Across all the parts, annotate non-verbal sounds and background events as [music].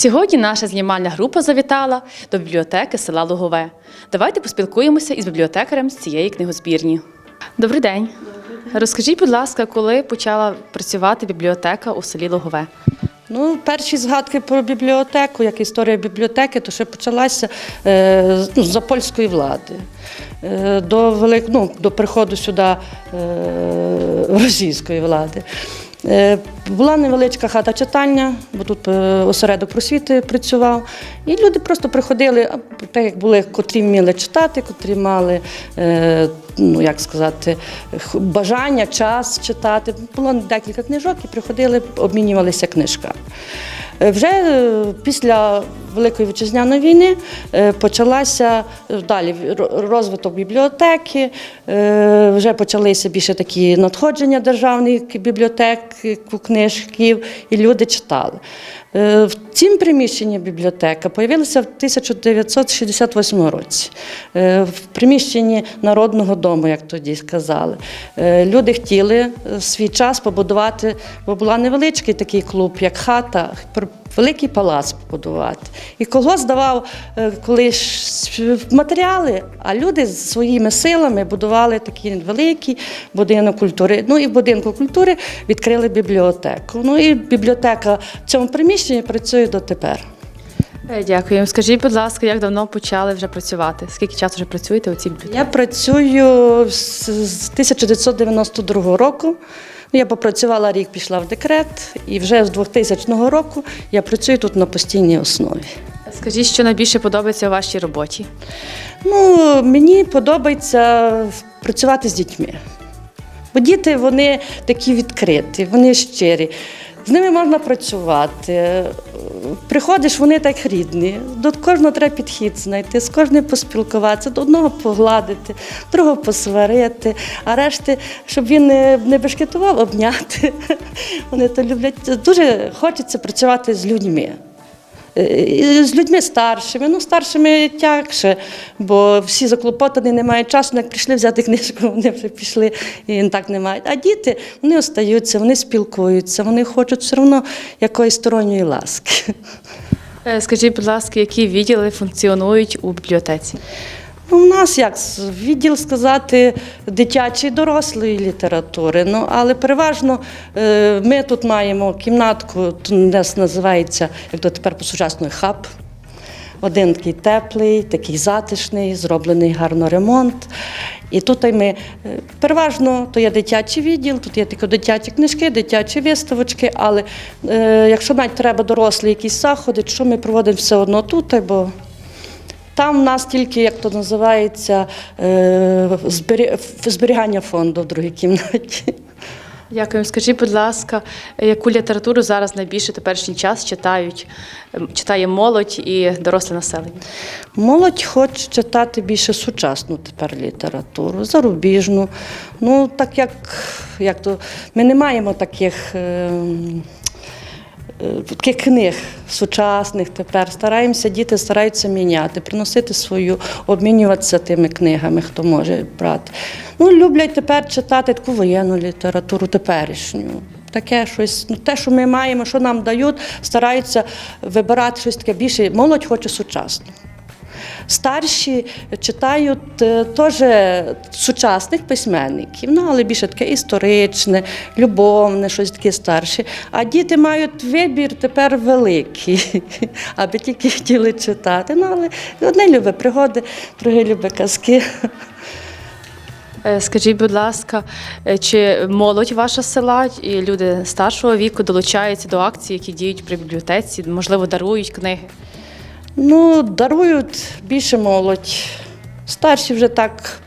Сьогодні наша знімальна група завітала до бібліотеки села Лугове. Давайте поспілкуємося із бібліотекарем з цієї книгозбірні. Добрий день. Розкажіть, будь ласка, коли почала працювати бібліотека у селі Лугове? Ну, перші згадки про бібліотеку, як історія бібліотеки, то ще почалася е, ну, за польської влади. Е, до, велик, ну, до приходу сюди е, російської влади. Е, була невеличка хата читання, бо тут е, осередок просвіти працював. І люди просто приходили, так як були, котрі вміли читати, котрі мали, е, ну як сказати, бажання, час читати. Було декілька книжок і приходили, обмінювалися книжками. Е, Вже е, після Великої вітчизняної війни е, почалася далі розвиток бібліотеки, вже почалися більше такі надходження державних бібліотек, книжків, і люди читали. Е, В цім приміщенні бібліотека з'явилася в 1968 році. Е, В приміщенні Народного дому, як тоді сказали. Е, Люди хотіли е, свій час побудувати, бо була невеличкий такий клуб, як хата, великий палац побудувати. І колгосп давав е, коли ж матеріали, а люди своїми силами будували такий великий будинок культури. Ну і в будинку культури відкрили бібліотеку. Ну і бібліотека в цьому приміщенні працює дотепер. Е, Дякую. Скажіть, будь ласка, як давно почали вже працювати? Скільки часу вже працюєте у цій бібліотеці? Я працюю з з 1992 року. Ну, Я попрацювала рік, пішла в декрет, і вже з 2000 року я працюю тут на постійній основі. Скажіть, що найбільше подобається у вашій роботі? Ну, мені подобається працювати з дітьми. Бо діти вони такі відкриті, вони щирі. З ними можна працювати. Приходиш, вони так рідні. До кожного треба підхід знайти, з кожним поспілкуватися, до одного погладити, другого посварити, а решти, щоб він не, бешкетував, обняти. [laughs] Вони то люблять. Дуже хочеться працювати з людьми. Е, З людьми старшими, ну старшими тягше, бо всі заклопотані, не мають часу, як прийшли взяти книжку, вони вже пішли і так не мають. А діти вони остаються, вони спілкуються, вони хочуть все одно якоїсь сторонньої ласки. Е, Скажіть, будь ласка, які відділи функціонують у бібліотеці? Ну, у нас як відділ сказати дитячої дорослої літератури. Ну але переважно е, ми тут маємо кімнатку, у нас називається як то тепер по сучасному хаб. Один такий теплий, такий затишний, зроблений гарно ремонт. І тут ми е, переважно то є дитячий відділ, тут є тільки дитячі книжки, дитячі виставочки, але е, якщо навіть треба дорослі якісь заходи, що ми проводимо все одно тут, бо там в нас тільки, як то називається, е, зберігання фонду в другій кімнаті. Дякую. Скажіть, будь ласка, яку літературу зараз найбільше теперішній час читають, ем, читає молодь і доросле населення? Молодь хоче читати більше сучасну тепер літературу, зарубіжну. Ну, так як, як то, ми не маємо таких. Е, е, Таких книг сучасних тепер стараємося, діти стараються міняти, приносити свою, обмінюватися тими книгами, хто може брати. Ну, люблять тепер читати таку воєнну літературу теперішню. Таке щось, ну те, що ми маємо, що нам дають, стараються вибирати щось таке більше. Молодь хоче сучасну. Старші читають е, теж сучасних письменників, ну але більше таке історичне, любовне, щось таке старше. А діти мають вибір тепер великий, [laughs] аби тільки хотіли читати. Ну, але одне любить пригоди, друге любить казки. Е, Скажіть, будь ласка, е, чи молодь ваша села і люди старшого віку долучаються до акцій, які діють при бібліотеці, можливо, дарують книги? Ну, дарують більше молодь. Старші вже так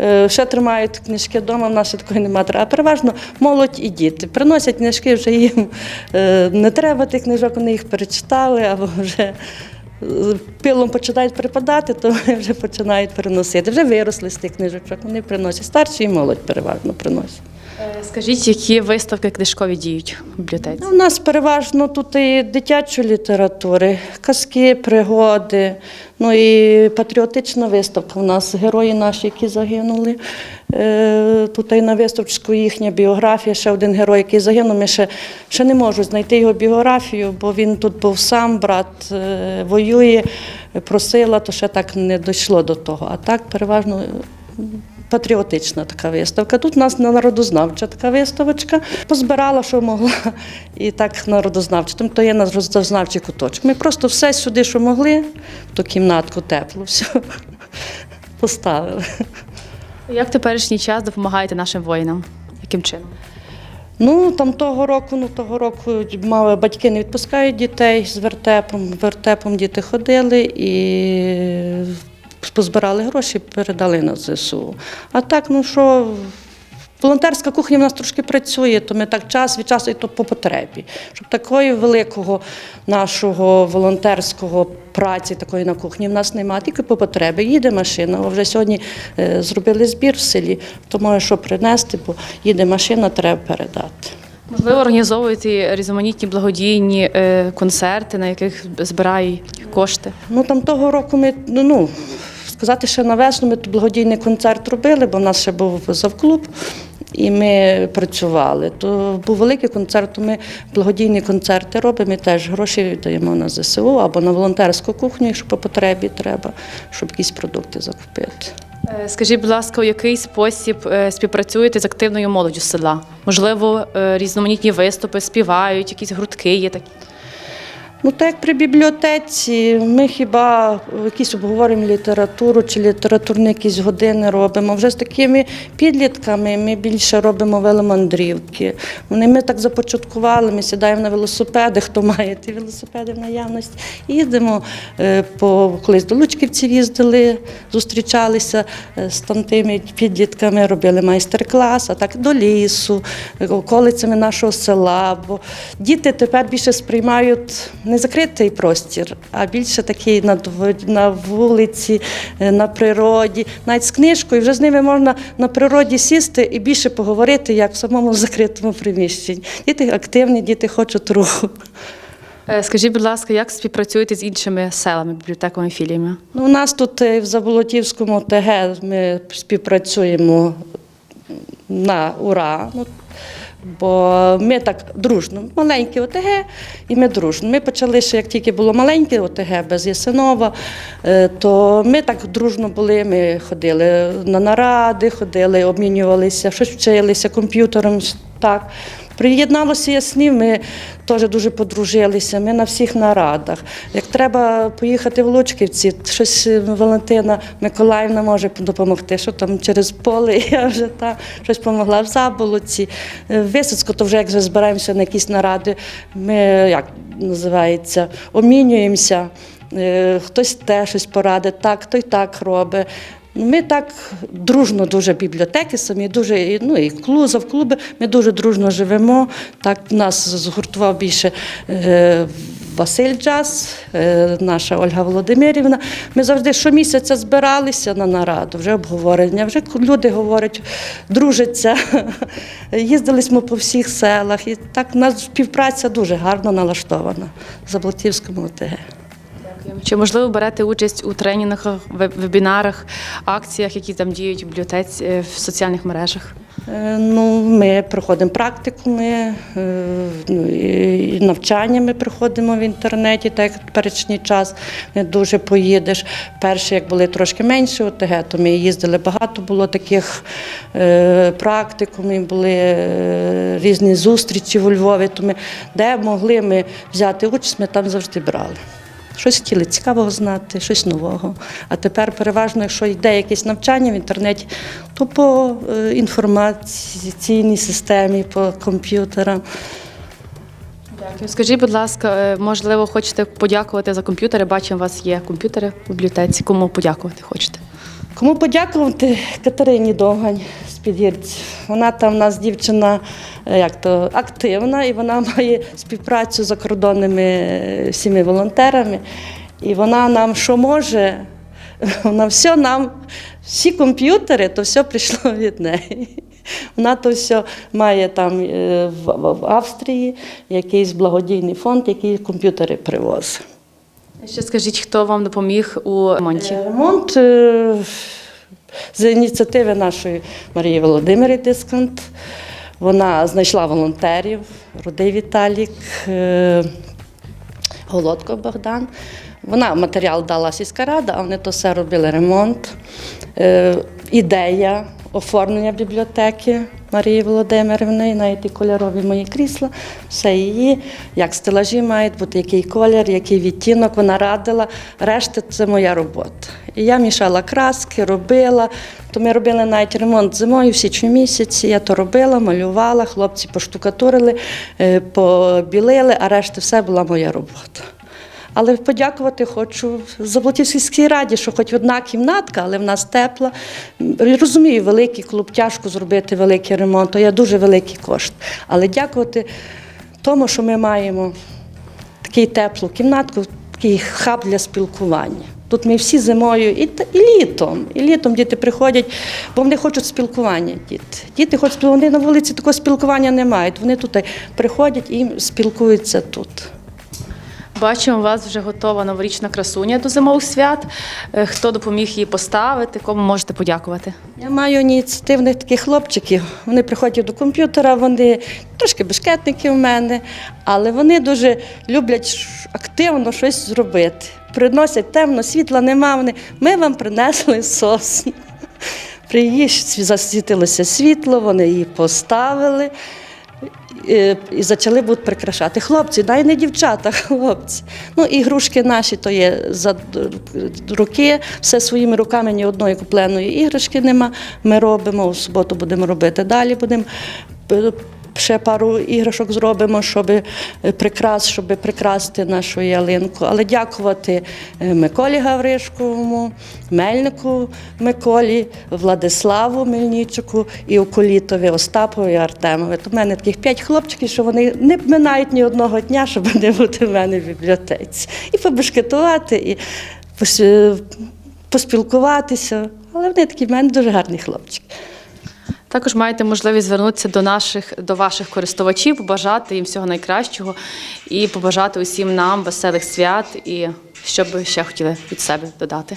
е, ще тримають книжки вдома, в нас ще такої немає. А переважно молодь і діти. Приносять книжки, вже їм е, не треба тих книжок, вони їх перечитали, або вже е, пилом починають припадати, то вони вже починають переносити. Вже виросли з тих книжок, вони приносять. Старші і молодь переважно приносять. Е, Скажіть, які виставки книжкові діють в бібліотеці? У нас переважно тут і дитячої літератури, казки, пригоди, ну і патріотична виставка. У нас герої наші, які загинули. Е, Тут і на виставочку їхня біографія, ще один герой, який загинув. Ми ще, ще не можу знайти його біографію, бо він тут був сам, брат е, воює, просила, то ще так не дійшло до того. А так переважно. Патріотична така виставка. Тут у нас народознавча така виставочка. Позбирала, що могла, [laughs] і так народознавча. То є народознавчий куточок. Ми просто все сюди, що могли, в ту кімнатку тепло, все [laughs] поставили. Як в теперішній час допомагаєте нашим воїнам? Яким чином? Ну, там того року, ну того року мали, батьки не відпускають дітей з вертепом. Вертепом діти ходили і позбирали гроші, передали на ЗСУ. А так, ну що, волонтерська кухня в нас трошки працює, то ми так час від часу і то по потребі. Щоб такої великого нашого волонтерського праці такої на кухні в нас немає, тільки по потребі. Їде машина. Вже сьогодні е, зробили збір в селі, то може що принести, бо їде машина, треба передати. Можливо, організовуєте різноманітні благодійні е, концерти, на яких збирають кошти. Ну там того року ми ну, ну сказати, що на весну ми благодійний концерт робили, бо в нас ще був завклуб. І ми працювали. То був великий концерт, то ми благодійні концерти робимо. Ми теж гроші даємо на ЗСУ або на волонтерську кухню, якщо по потребі треба, щоб якісь продукти закупити. Е, Скажіть, будь ласка, у який спосіб е, співпрацюєте з активною молоддю села? Можливо, е, різноманітні виступи співають, якісь гуртки є такі. Ну, так як при бібліотеці, ми хіба якісь обговорюємо літературу чи літературні якісь години робимо. Вже з такими підлітками ми більше робимо веломандрівки. Вони ми так започаткували, ми сідаємо на велосипеди, хто має ті велосипеди в наявності. І їздимо е, по колись до Лучківців їздили, зустрічалися е, з там тими підлітками, робили майстер-клас, а так до лісу, е, околицями нашого села. Бо діти тепер більше сприймають не закритий простір, а більше такий на, на вулиці, е, на природі, навіть з книжкою. Вже з ними можна на природі сісти і більше поговорити, як в самому закритому приміщенні. Діти активні, діти хочуть руху. Е, Скажіть, будь ласка, як співпрацюєте з іншими селами, бібліотеками, філіями? Ну, у нас тут е, в Заболотівському ТГ ми співпрацюємо на ура. Бо ми так дружно, маленьке ОТГ, і ми дружно. Ми почали ще, як тільки було маленьке ОТГ без Ясинова, е, то ми так дружно були. Ми ходили на наради, ходили, обмінювалися, щось вчилися комп'ютером. Так. Приєдналося яснів, ми теж дуже подружилися. Ми на всіх нарадах. Як треба поїхати в Лучківці, щось е, Валентина Миколаївна може допомогти, що там через поле [laughs] я вже там щось допомогла в заболоці. Е, В Висоцьку, то вже як збираємося на якісь наради, ми як називається, обмінюємося. Е, Хтось те щось порадить, так, той так робить. Ми так дружно дуже бібліотеки самі, дуже ну і клузов, клуби. Ми дуже дружно живемо. Так нас згуртував більше е, Василь Джаз, е, наша Ольга Володимирівна. Ми завжди щомісяця збиралися на нараду, вже обговорення, вже люди говорять, дружаться. [laughs] Їздили ми по всіх селах. І так у нас співпраця дуже гарно налаштована в Заблатівському ОТГ. Чи можливо берете участь у тренінгах, вебінарах, акціях, які там діють в бібліотеці е, в соціальних мережах? Е, Ну, ми проходимо практикуми, е, ну, і навчання ми проходимо в інтернеті, так як теперішній час не дуже поїдеш. Перші, як були трошки менше ОТГ, то ми їздили багато, було таких практикумів, були різні зустрічі у Львові. То ми, де могли ми взяти участь, ми там завжди брали. Щось хотіли цікавого знати, щось нового. А тепер переважно, якщо йде якесь навчання в інтернеті, то по е, інформаційній системі, по комп'ютерам. Дякую. Скажіть, будь ласка, е, можливо, хочете подякувати за комп'ютери? Бачимо, у вас є комп'ютери в бібліотеці. Кому подякувати хочете? Кому подякувати Катерині Довгань з Вона там у нас дівчина е, як то, активна, і вона [laughs] має співпрацю з закордонними е, всіми волонтерами. І вона нам що може, [laughs] Вона все нам, всі комп'ютери, то все прийшло [laughs] від неї. Вона то все має там е, в, Австрії якийсь благодійний фонд, який комп'ютери привозить. Ще скажіть, хто вам допоміг у ремонті? Ремонт з ініціативи нашої Марії Володимири Дискант. Вона знайшла волонтерів, родий Віталік, е, Голодко Богдан. Вона матеріал дала сільська рада, а вони то все робили ремонт. Е, Ідея оформлення бібліотеки Марії Володимирівни, навіть і кольорові мої крісла, все її, як стелажі мають бути, який колір, який відтінок, вона радила. Решта це моя робота. І я мішала краски, робила. То ми робили навіть ремонт зимою, в січні місяці. Я то робила, малювала, хлопці поштукатурили, е, побілили, а решта все була моя робота. Але подякувати хочу Заблатівській раді, що хоч одна кімнатка, але в нас тепла. М, Розумію, великий клуб, тяжко зробити великий ремонт, то є дуже великий кошт. Але дякувати тому, що ми маємо таку теплу кімнатку, такий хаб для спілкування. Тут ми всі зимою і, і літом. І літом діти приходять, бо вони хочуть спілкування. Діти. Діти хочуть. Вони на вулиці такого спілкування не мають. Вони тут приходять і спілкуються тут. Бачимо, у вас вже готова новорічна красуня до зимових свят. Е, Хто допоміг її поставити, кому можете подякувати? Я маю ініціативних таких хлопчиків. Вони приходять до комп'ютера, вони трошки бешкетники в мене, але вони дуже люблять активно щось зробити. Приносять темно, світла нема. Вони ми вам принесли сосну. [laughs] При засвітилося світло, вони її поставили. Е, І почали будуть прикрашати. Хлопці, дай не дівчата, [laughs] хлопці. Ну, ігрушки наші то є за руки, все своїми руками ні одної купленої іграшки нема. Ми робимо, в суботу будемо робити далі, будемо е, ще пару іграшок зробимо, щоб прикрас, щоб прикрасити нашу ялинку. Але дякувати е, Миколі Гавришковому, Мельнику Миколі, Владиславу Мельничуку і Околітові Остапові і Артемові. В мене таких п'ять хлопчиків, що вони не минають ні одного дня, щоб не бути в мене в бібліотеці. І побешкетувати, і поспілкуватися. Але вони такі в мене дуже гарні хлопчики. Також маєте можливість звернутися до наших до ваших користувачів, побажати їм всього найкращого і побажати усім нам веселих свят і що би ще хотіли від себе додати.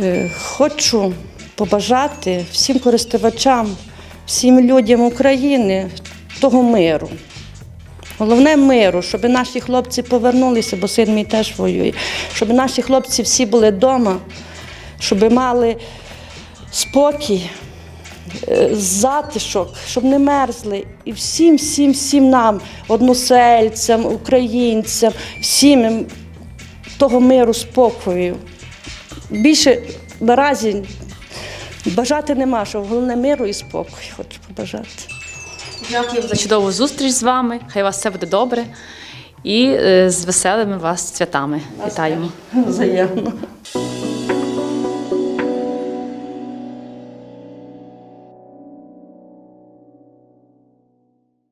Е, Хочу побажати всім користувачам, всім людям України того миру. Головне миру, щоб наші хлопці повернулися, бо син мій теж воює, щоб наші хлопці всі були вдома, щоб мали спокій, затишок, щоб не мерзли. І всім, всім, всім нам, односельцям, українцям, всім того миру, спокою. Більше наразі бажати нема, що головне миру і спокою хочу побажати. Дякую за чудову зустріч з вами. Хай у вас все буде добре і е, з веселими вас святами. Вітаємо. Взаємно.